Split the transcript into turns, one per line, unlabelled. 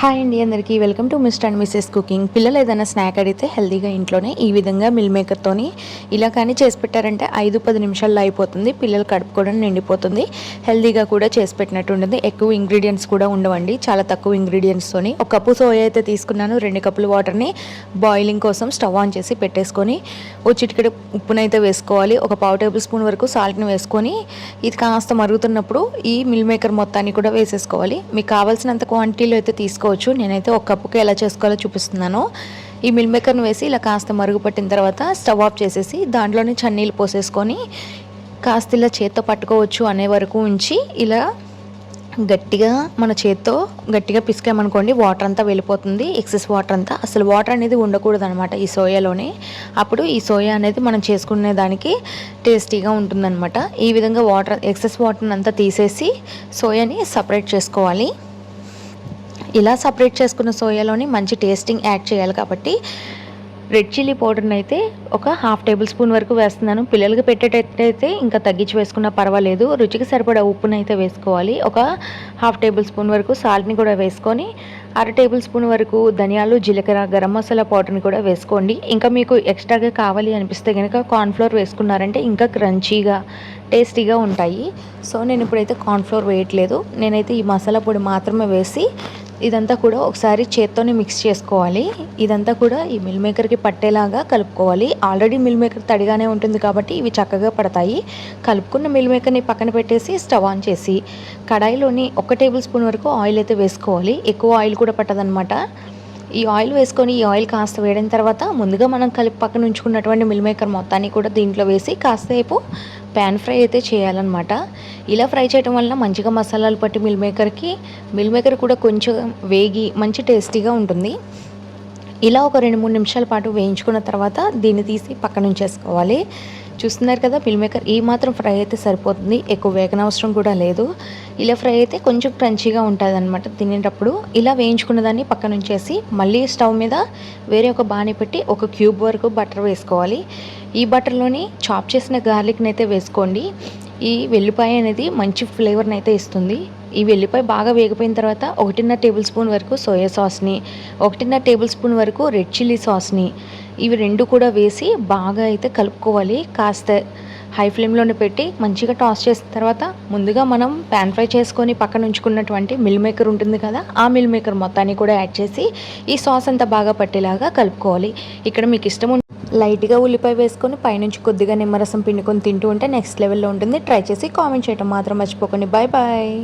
Hi అండి అందరికీ. Welcome to Mr and Mrs cooking పిల్లలు ఏదైనా స్నాక్ అడిగితే హెల్తీగా ఇంట్లోనే ఈ విధంగా మిల్ మేకర్తోని ఇలా కానీ చేసి పెట్టారంటే ఐదు పది నిమిషాల్లో అయిపోతుంది. పిల్లలు కడుపు కూడా నిండిపోతుంది. హెల్తీగా కూడా చేసి పెట్టినట్టు ఉంటుంది. ఎక్కువ ఇంగ్రీడియంట్స్ కూడా ఉండవండి. చాలా తక్కువ ఇంగ్రీడియంట్స్తోని ఒక కప్పు సోయా అయితే తీసుకున్నాను. రెండు కప్పులు వాటర్ని బాయిలింగ్ కోసం స్టవ్ ఆన్ చేసి పెట్టేసుకొని ఓ చిటికెడు ఉప్పునైతే వేసుకోవాలి. ఒక పావు టేబుల్ స్పూన్ వరకు సాల్ట్ని వేసుకొని ఇది కాస్త మరుగుతున్నప్పుడు ఈ మిల్ మేకర్ మొత్తాన్ని కూడా వేసేసుకోవాలి. మీకు కావాల్సినంత క్వాంటిటీలో అయితే చేసుకోవచ్చు నేనైతే ఒక కప్పుకి ఎలా చేసుకోవాలో చూపిస్తున్నాను. ఈ మిల్ మేకర్ని వేసి ఇలా కాస్త మరుగుపట్టిన తర్వాత స్టవ్ ఆఫ్ చేసేసి దాంట్లోనే చన్నీళ్ళు పోసేసుకొని కాస్త ఇలా చేత్తో పట్టుకోవచ్చు అనే వరకు ఉంచి ఇలా గట్టిగా మన చేత్తో గట్టిగా పిసికామనుకోండి వాటర్ అంతా వెళ్ళిపోతుంది ఎక్సెస్ వాటర్ అంతా. అసలు వాటర్ అనేది ఉండకూడదు అనమాట ఈ సోయాలోనే. అప్పుడు ఈ సోయా అనేది మనం చేసుకునే దానికి టేస్టీగా ఉంటుందన్నమాట ఈ విధంగా వాటర్ ఎక్సెస్ వాటర్ అంతా తీసేసి సోయాని సపరేట్ చేసుకోవాలి. ఇలా సపరేట్ చేసుకున్న సోయాలోని మంచి టేస్టింగ్ యాడ్ చేయాలి కాబట్టి రెడ్ చిల్లీ పౌడర్ని అయితే ఒక హాఫ్ టేబుల్ స్పూన్ వరకు వేస్తున్నాను. పిల్లలకి పెట్టేటట్టయితే ఇంకా తగ్గించి వేసుకున్నా పర్వాలేదు. రుచికి సరిపడా ఉప్పును అయితే వేసుకోవాలి. ఒక హాఫ్ టేబుల్ స్పూన్ వరకు సాల్ట్ని కూడా వేసుకొని అర టేబుల్ స్పూన్ వరకు ధనియాలు జీలకర్ర గరం మసాలా పౌడర్ని కూడా వేసుకోండి. ఇంకా మీకు ఎక్స్ట్రాగా కావాలి అనిపిస్తే కనుక కార్న్ఫ్లోర్ వేసుకున్నారంటే ఇంకా క్రంచీగా టేస్టీగా ఉంటాయి. సో నేను ఇప్పుడైతే కార్న్ఫ్లోర్ వేయట్లేదు. నేనైతే ఈ మసాలా పొడి మాత్రమే వేసి ఇదంతా కూడా ఒకసారి చేత్తోనే మిక్స్ చేసుకోవాలి. ఇదంతా కూడా ఈ మిల్ మేకర్కి పట్టేలాగా కలుపుకోవాలి. ఆల్రెడీ మిల్ మేకర్ తడిగానే ఉంటుంది కాబట్టి ఇవి చక్కగా పడతాయి. కలుపుకున్న మిల్ మేకర్ని పక్కన పెట్టేసి స్టవ్ ఆన్ చేసి కడాయిలోని ఒక టేబుల్ స్పూన్ వరకు ఆయిల్ అయితే వేసుకోవాలి. ఎక్కువ ఆయిల్ కూడా పట్టదనమాట ఈ ఆయిల్ వేసుకొని ఈ ఆయిల్ కాస్త వేడిన తర్వాత ముందుగా మనం కలిపి పక్కన ఉంచుకున్నటువంటి మిల్ మేకర్ మొత్తాన్ని కూడా దీంట్లో వేసి కాసేపు ప్యాన్ ఫ్రై అయితే చేయాలన్నమాట. ఇలా ఫ్రై చేయడం వలన మంచిగా మసాలాలు పట్టి మిల్ మేకర్కి మిల్ మేకర్ కూడా కొంచెం వేగి మంచి టేస్టీగా ఉంటుంది. ఇలా ఒక రెండు మూడు నిమిషాల పాటు వేయించుకున్న తర్వాత దీన్ని తీసి పక్కన ఉంచేసుకోవాలి. చూస్తున్నారు కదా మిల్ మేకర్ ఈ మాత్రం ఫ్రై అయితే సరిపోతుంది. ఎక్కువ వేగనవసరం కూడా లేదు. ఇలా ఫ్రై అయితే కొంచెం క్రంచీగా ఉంటుంది అనమాట తినేటప్పుడు. ఇలా వేయించుకున్న దాన్ని పక్కన ఉంచేసి మళ్ళీ స్టవ్ మీద వేరే ఒక బాణి పెట్టి ఒక క్యూబ్ వరకు బటర్ వేసుకోవాలి. ఈ బటర్లోని చాప్ చేసిన గార్లిక్ని అయితే వేసుకోండి. ఈ వెల్లిపాయ అనేది మంచి ఫ్లేవర్ని అయితే ఇస్తుంది. ఈ వెల్లిపాయ బాగా వేగిపోయిన తర్వాత ఒకటిన్నర టేబుల్ స్పూన్ వరకు సోయా సాస్ని ఒకటిన్నర టేబుల్ స్పూన్ వరకు రెడ్ చిల్లీ సాస్ని ఇవి రెండు కూడా వేసి బాగా అయితే కలుపుకోవాలి. కాస్త హై ఫ్లేమ్లోనే పెట్టి మంచిగా టాస్ చేసిన తర్వాత ముందుగా మనం ప్యాన్ ఫ్రై చేసుకొని పక్కన ఉంచుకున్నటువంటి మిల్ మేకర్ ఉంటుంది కదా ఆ మిల్ మేకర్ మొత్తాన్ని కూడా యాడ్ చేసి ఈ సాస్ అంతా బాగా పట్టేలాగా కలుపుకోవాలి. ఇక్కడ మీకు ఇష్టం లైట్గా ఉల్లిపాయ వేసుకొని పైనుంచి కొద్దిగా నిమ్మరసం పిండుకొని తింటూ ఉంటే నెక్స్ట్ లెవెల్లో ఉంటుంది. ట్రై చేసి కామెంట్ చేయడం మాత్రం మర్చిపోకండి. Bye bye